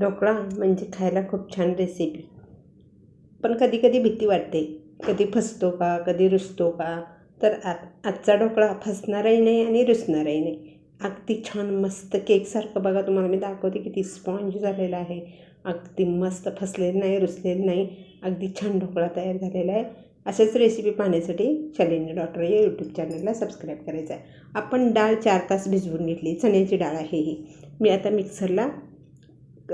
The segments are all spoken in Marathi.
ढोकळा म्हणजे खायला खूप छान रेसिपी पण कधी कधी भीती वाटते. कधी फसतो का? कधी रुसतो का? तर आ आजचा ढोकळा फसणारही नाही आणि रुसणारही नाही. अगदी छान मस्त केकसारखं बघा तुम्हाला मी दाखवते किती स्पॉन्ज झालेला आहे. अगदी मस्त फसलेलं नाही रुसलेलं नाही. अगदी छान ढोकळा तयार झालेला आहे. अशाच रेसिपी पाहण्यासाठी शालिनी डॉक्टर या यूट्यूब चॅनलला सबस्क्राईब करायचं आहे. आपण डाळ चार तास भिजवून घेतली. चण्याची डाळ आहे ही. मी आता मिक्सरला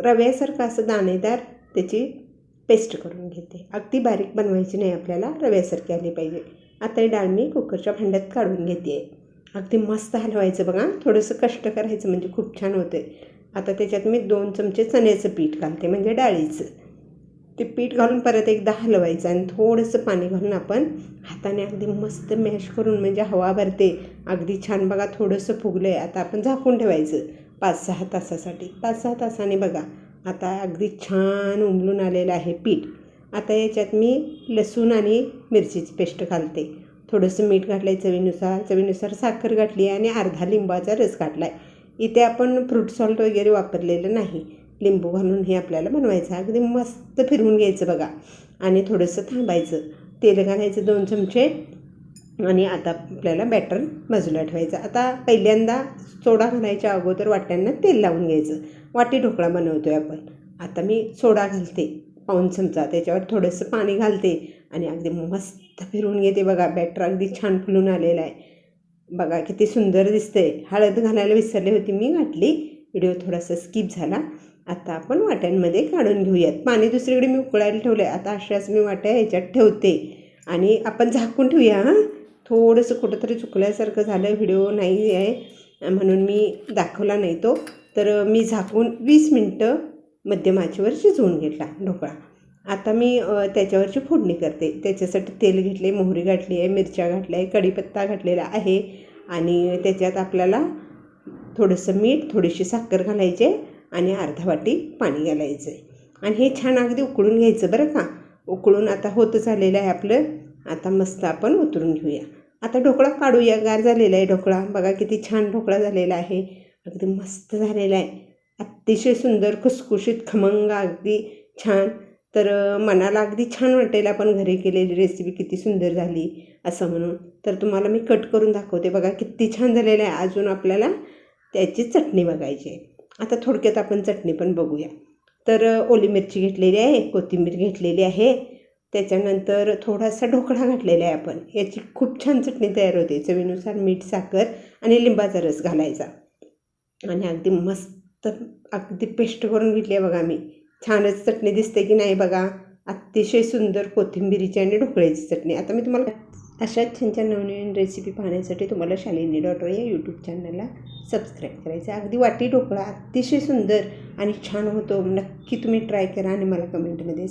रव्यासारखं असं दाणेदार त्याची पेस्ट करून घेते. अगदी बारीक बनवायची नाही आपल्याला रव्यासारखी आली पाहिजे. आता ही डाळ मी कुकरच्या भांड्यात काढून घेते. आहे अगदी मस्त हलवायचं बघा. थोडंसं कष्ट करायचं म्हणजे खूप छान होते आता त्याच्यात मी दोन चमचे चण्याचं पीठ घालते म्हणजे डाळीचं. ते पीठ घालून परत एकदा हलवायचं आणि थोडंसं पाणी घालून आपण हाताने अगदी मस्त मॅश करून म्हणजे हवा भरते. अगदी छान बघा थोडंसं फुगलं आहे आता आपण झाकून ठेवायचं. पाच सहा तासासाठी. पाच सहा तासाने बघा आता अगदी छान उमलून आलेलं आहे पीठ. आता याच्यात मी लसूण आणि मिरचीची पेस्ट घालते. थोडंसं मीठ घातलं आहे चवीनुसार चवीनुसार साखर घातली आहे आणि अर्धा लिंबाचा रस घातला आहे इथे आपण फ्रूट सॉल्ट वगैरे वापरलेलं नाही. लिंबू घालून हे आपल्याला बनवायचं अगदी मस्त फिरवून घ्यायचं बघा. आणि थोडंसं थांबायचं. तेल घालायचं दोन चमचे. आणि आता आपल्याला बॅटर बाजूला ठेवायचं. आता पहिल्यांदा सोडा घालायच्या अगोदर वाट्यांना तेल लावून घ्यायचं. वाटी ढोकळा बनवतो आहे आपण. आता मी सोडा घालते. पाऊन चमचा त्याच्यावर थोडंसं पाणी घालते आणि अगदी मस्त फिरून घेते बघा. बॅटर अगदी छान फुलून आलेला आहे. बघा किती सुंदर दिसते हळद घालायला विसरले होती मी घातली. व्हिडिओ थोडासा स्किप झाला. आता आपण वाट्यांमध्ये काढून घेऊयात. पाणी दुसरीकडे मी उकळायला ठेवलं आहे आता अशाच मी वाट्या ह्याच्यात ठेवते. आणि आपण झाकून ठेवूया हां? थोडंसं कुठंतरी चुकल्यासारखं झालं व्हिडिओ नाही आहे म्हणून मी दाखवला नाही तो. तर मी झाकून वीस मिनटं मध्यम आचेवर शिजवून घेतला ढोकळा. आता मी त्याच्यावरची फोडणी करते. त्याच्यासाठी तेल घेतले मोहरी घातली आहे मिरच्या घातल्या आहे कढीपत्ता घातलेला आहे आणि त्याच्यात आपल्याला थोडंसं मीठ थोडीशी साखर घालायचे आणि अर्धा वाटी पाणी घालायचं आहे आणि हे छान अगदी उकळून घ्यायचं बरं का. उकळून आता होत झालेलं आहे आपलं. आता मस्त आपण उतरून घेऊया. आता ढोकळा काढूया गार झालेला आहे ढोकळा. बघा किती छान ढोकळा झालेला आहे. अगदी मस्त झालेला आहे. अतिशय सुंदर खुसखुशीत खमंग अगदी छान. तर मनाला अगदी छान वाटेल आपण घरी केलेली रेसिपी किती सुंदर झाली असं म्हणून. तर तुम्हाला मी कट करून दाखवते. बघा किती छान झालेलं आहे. अजून आपल्याला त्याची चटणी बघायची आहे. आता थोडक्यात आपण चटणी पण बघूया. तर ओली मिरची घेतलेली आहे कोथिंबीर घेतलेली आहे. त्याच्यानंतर थोडासा ढोकळा घातलेला आहे आपण. याची खूप छान चटणी तयार होते. चवीनुसार मीठ साखर आणि लिंबाचा रस घालायचा. आणि अगदी मस्त अगदी पेस्ट करून घेतली आहे बघा मी. छानच चटणी दिसते की नाही बघा. अतिशय सुंदर कोथिंबिरीची आणि ढोकळ्याची चटणी. आता मी तुम्हाला अशाच छान छान नवनवीन रेसिपी पाहण्यासाठी तुम्हाला शालिनी डॉट या यूट्यूब चॅनलला सबस्क्राईब करायचं अगदी वाटी ढोकळा अतिशय सुंदर आणि छान होतो. नक्की तुम्ही ट्राय करा आणि मला कमेंटमध्ये